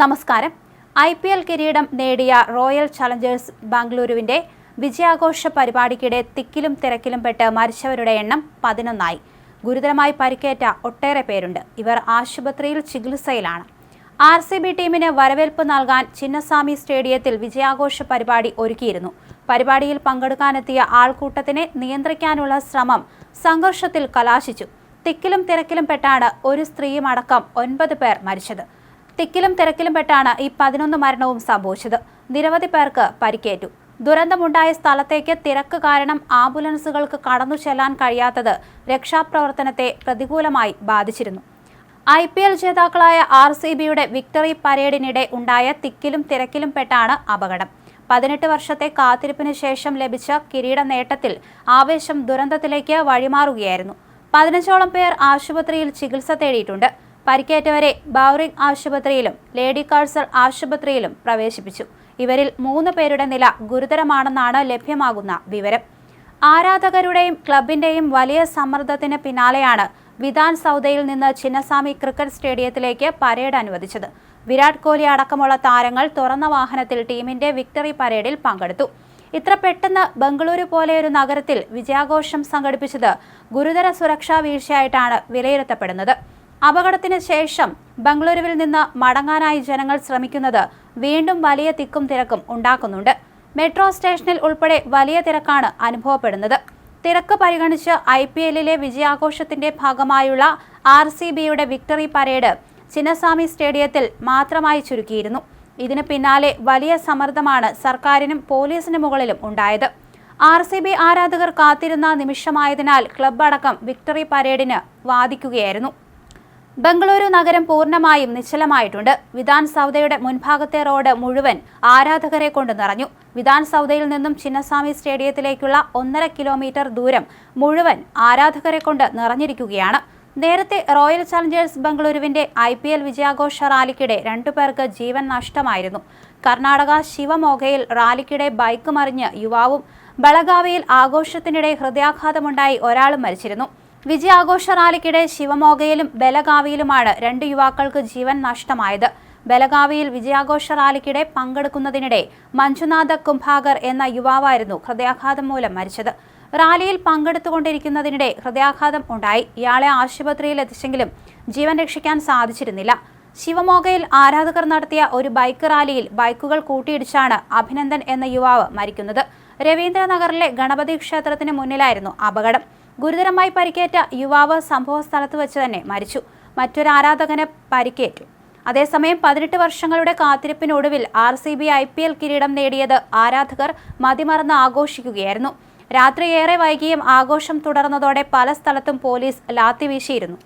നമസ്കാരം. I P L കിരീടം നേടിയ റോയൽ ചലഞ്ചേഴ്സ് ബാംഗ്ലൂരുവിന്റെ വിജയാഘോഷ പരിപാടിക്കിടെ തിക്കിലും തിരക്കിലും പെട്ട് മരിച്ചവരുടെ എണ്ണം പതിനൊന്നായി. ഗുരുതരമായി പരിക്കേറ്റ ഒട്ടേറെ പേരുണ്ട്. ഇവർ ആശുപത്രിയിൽ ചികിത്സയിലാണ്. ആർ സി ബി ടീമിന് വരവേൽപ്പ് നൽകാൻ ചിന്നസ്വാമി സ്റ്റേഡിയത്തിൽ വിജയാഘോഷ പരിപാടി ഒരുക്കിയിരുന്നു. പരിപാടിയിൽ പങ്കെടുക്കാനെത്തിയ ആൾക്കൂട്ടത്തിനെ നിയന്ത്രിക്കാനുള്ള ശ്രമം സംഘർഷത്തിൽ കലാശിച്ചു. തിക്കിലും തിരക്കിലും പെട്ടാണ് ഒരു സ്ത്രീയും അടക്കം ഒൻപത് പേർ മരിച്ചത്. തിക്കിലും തിരക്കിലും പെട്ടാണ് ഈ പതിനൊന്ന് മരണവും സംഭവിച്ചത്. നിരവധി പേർക്ക് പരിക്കേറ്റു. ദുരന്തമുണ്ടായ സ്ഥലത്തേക്ക് തിരക്ക് കാരണം ആംബുലൻസുകൾക്ക് കടന്നു ചെല്ലാൻ കഴിയാത്തത് രക്ഷാപ്രവർത്തനത്തെ പ്രതികൂലമായി ബാധിച്ചിരുന്നു. ഐ പി എൽ ജേതാക്കളായ ആർ സി ബിയുടെ വിക്ടറി പരേഡിനിടെ ഉണ്ടായ തിക്കിലും തിരക്കിലും പെട്ടാണ് അപകടം. പതിനെട്ട് വർഷത്തെ കാത്തിരിപ്പിന് ശേഷം ലഭിച്ച കിരീട നേട്ടത്തിൽ ആവേശം ദുരന്തത്തിലേക്ക് വഴിമാറുകയായിരുന്നു. പതിനഞ്ചോളം പേർ ആശുപത്രിയിൽ ചികിത്സ തേടിയിട്ടുണ്ട്. പരിക്കേറ്റവരെ ബൗറിംഗ് ആശുപത്രിയിലും ലേഡി കാഴ്സർ ആശുപത്രിയിലും പ്രവേശിപ്പിച്ചു. ഇവരിൽ മൂന്ന് പേരുടെ നില ഗുരുതരമാണെന്നാണ് ലഭ്യമാകുന്ന വിവരം. ആരാധകരുടെയും ക്ലബിന്റെയും വലിയ സമ്മർദ്ദത്തിന് പിന്നാലെയാണ് വിധാൻ സൗദയിൽ നിന്ന് ചിന്നസ്വാമി ക്രിക്കറ്റ് സ്റ്റേഡിയത്തിലേക്ക് പരേഡ് അനുവദിച്ചത്. വിരാട് കോഹ്ലി അടക്കമുള്ള താരങ്ങൾ തുറന്ന വാഹനത്തിൽ ടീമിന്റെ വിക്ടറി പരേഡിൽ പങ്കെടുത്തു. ഇത്ര പെട്ടെന്ന് ബംഗളൂരു പോലെയൊരു നഗരത്തിൽ വിജയാഘോഷം സംഘടിപ്പിച്ചത് ഗുരുതര സുരക്ഷാ വീഴ്ചയായിട്ടാണ് വിലയിരുത്തപ്പെടുന്നത്. അപകടത്തിന് ശേഷം ബംഗളൂരുവിൽ നിന്ന് മടങ്ങാനായി ജനങ്ങൾ ശ്രമിക്കുന്നത് വീണ്ടും വലിയ തിക്കും തിരക്കും ഉണ്ടാക്കുന്നുണ്ട്. മെട്രോ സ്റ്റേഷനിൽ ഉൾപ്പെടെ വലിയ തിരക്കാണ് അനുഭവപ്പെടുന്നത്. തിരക്ക് പരിഗണിച്ച് ഐ പി എല്ലിലെ വിജയാഘോഷത്തിന്റെ ഭാഗമായുള്ള ആർ സി ബിയുടെ വിക്ടറി പരേഡ് ചിന്നസ്വാമി സ്റ്റേഡിയത്തിൽ മാത്രമായി ചുരുക്കിയിരുന്നു. ഇതിന് പിന്നാലെ വലിയ സമ്മർദ്ദമാണ് സർക്കാരിനും പോലീസിന് മുകളിലും ഉണ്ടായത്. ആർ സി ബി ആരാധകർ കാത്തിരുന്ന നിമിഷമായതിനാൽ ക്ലബ് അടക്കം വിക്ടറി പരേഡിന് വാദിക്കുകയായിരുന്നു. ബംഗളൂരു നഗരം പൂർണമായും നിശ്ചലമായിട്ടുണ്ട്. വിധാൻ സൗദയുടെ മുൻഭാഗത്തെ റോഡ് മുഴുവൻ ആരാധകരെ കൊണ്ട് നിറഞ്ഞു. വിധാൻ സൗദയിൽ നിന്നും ചിന്നസ്വാമി സ്റ്റേഡിയത്തിലേക്കുള്ള ഒന്നര കിലോമീറ്റർ ദൂരം മുഴുവൻ ആരാധകരെ കൊണ്ട് നിറഞ്ഞിരിക്കുകയാണ്. നേരത്തെ റോയൽ ചലഞ്ചേഴ്സ് ബംഗളൂരുവിന്റെ ഐ പി എൽ വിജയാഘോഷ റാലിക്കിടെ രണ്ടുപേർക്ക് ജീവൻ നഷ്ടമായിരുന്നു. കർണാടക ശിവമോഗയിൽ റാലിക്കിടെ ബൈക്ക് മറിഞ്ഞ് യുവാവും ബളഗാവിയിൽ ആഘോഷത്തിനിടെ ഹൃദയാഘാതമുണ്ടായി ഒരാളും മരിച്ചിരുന്നു. വിജയാഘോഷ റാലിക്കിടെ ശിവമോഗയിലും ബലഗാവിയിലുമാണ് രണ്ട് യുവാക്കൾക്ക് ജീവൻ നഷ്ടമായത്. ബലഗാവിയിൽ വിജയാഘോഷ റാലിക്കിടെ പങ്കെടുക്കുന്നതിനിടെ മഞ്ജുനാഥ കുംഭാകർ എന്ന യുവാവായിരുന്നു ഹൃദയാഘാതം മൂലം മരിച്ചത്. റാലിയിൽ പങ്കെടുത്തുകൊണ്ടിരിക്കുന്നതിനിടെ ഹൃദയാഘാതം ഉണ്ടായി. ഇയാളെ ആശുപത്രിയിൽ എത്തിച്ചെങ്കിലും ജീവൻ രക്ഷിക്കാൻ സാധിച്ചിരുന്നില്ല. ശിവമോഗയിൽ ആരാധകർ നടത്തിയ ഒരു ബൈക്ക് റാലിയിൽ ബൈക്കുകൾ കൂട്ടിയിടിച്ചാണ് അഭിനന്ദൻ എന്ന യുവാവ് മരിക്കുന്നത്. രവീന്ദ്രനഗറിലെ ഗണപതി ക്ഷേത്രത്തിന് മുന്നിലായിരുന്നു അപകടം. ഗുരുതരമായി പരിക്കേറ്റ യുവാവ് സംഭവ സ്ഥലത്ത് വെച്ച് തന്നെ മരിച്ചു. മറ്റൊരു ആരാധകന് പരിക്കേറ്റു. അതേസമയം പതിനെട്ട് വർഷങ്ങളുടെ കാത്തിരിപ്പിനൊടുവിൽ R C B I P L കിരീടം നേടിയത് ആരാധകർ മതിമറന്ന് ആഘോഷിക്കുകയായിരുന്നു. രാത്രി ഏറെ വൈകിയും ആഘോഷം തുടർന്നതോടെ പല സ്ഥലത്തും പോലീസ് ലാത്തി വീശിയിരുന്നു